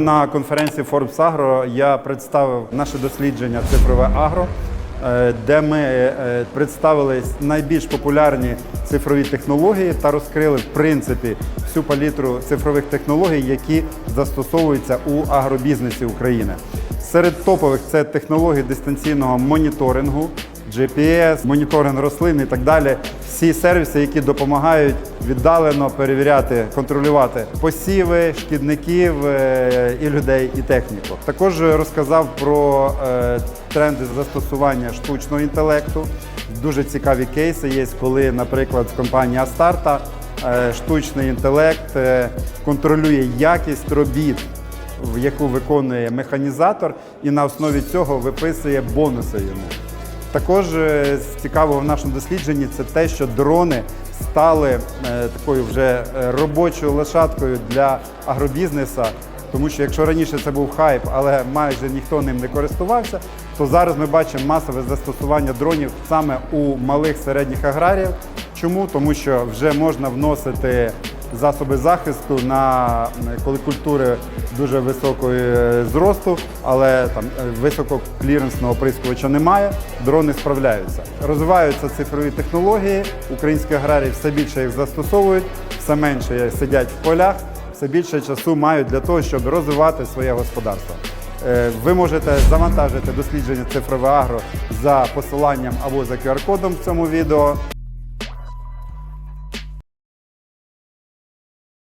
На конференції Forbes Agro я представив наше дослідження цифрове агро, е, де ми е, представили найбільш популярні цифрові технології та розкрили в принципі всю палітру цифрових технологій, які застосовуються у агробізнесі України. Серед топових це технології дистанційного моніторингу, GPS, моніторинг рослин і так далі. Всі сервіси, які допомагають віддалено перевіряти, контролювати посіви, шкідників е, і людей, і техніку. Також розказав про е, тренди застосування штучного інтелекту. Дуже цікаві кейси є, коли, наприклад, в компанії Астарта е, штучний інтелект контролює якість робіт в яку виконує механізатор, і на основі цього виписує бонуси йому. Також е, цікавого в нашому дослідженні це те, що дрони стали е, такою вже е, робочою лошадкою для агробізнесу. Тому що якщо раніше це був хайп, але майже ніхто ним не користувався, то зараз ми бачимо масове застосування дронів саме у малих середніх аграріїв. Чому? Тому що вже можна вносити засоби захисту на коли культури дуже високого е, зросту, але там е, висококліренсного прискувача немає. Дрони справляються. Розвиваються цифрові технології. Українські аграрії все більше їх застосовують, все менше сидять в полях, все більше часу мають для того, щоб розвивати своє господарство. Е, Ви можете завантажити дослідження цифрове агро за посиланням або за QR-кодом в цьому відео.